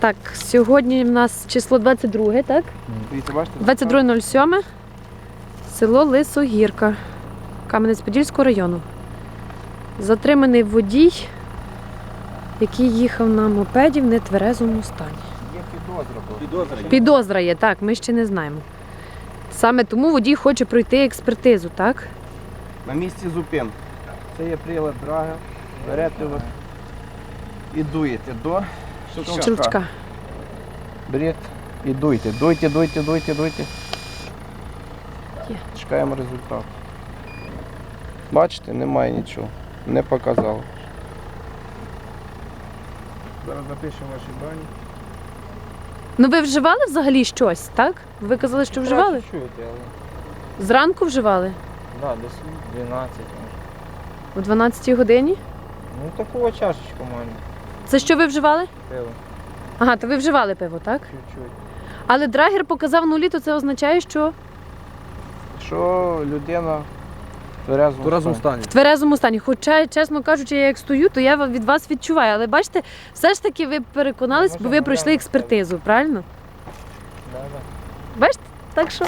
Так, сьогодні в нас число 22, так? Дивіться, бачите? 22.07. Село Лисогірка Кам'янець-Подільського району. Затриманий водій, який їхав на мопеді в нетверезому стані. Є підозра. Підозра. Підозра є, так, ми ще не знаємо. Саме тому водій хоче пройти експертизу, так? На місці зупин. Це є прилад драга. Берете от і дуєте до Щелчка. Беріть і дуйте. Дуйте, дуйте, дуйте, дуйте. Є. Чекаємо результат. Бачите, немає нічого. Не показало. Зараз запишемо ваші дані. Ну ви вживали взагалі щось, так? Ви казали, що вживали? Чуєте, але Зранку вживали? да, десь 12. може. О 12 годині? Ну такого чашечку маленьку, Це що ви вживали? пиво, Ага, то ви вживали пиво, так? чуть-чуть. Але драгер показав нулі, то це означає, що Що людина в тверезому разом стані. стані. в тверезому стані. Хоча, чесно кажучи, я як стою, то я від вас відчуваю. Але бачите, все ж таки ви переконались, бо ви пройшли експертизу, правильно? Да, да. Бачите? Так що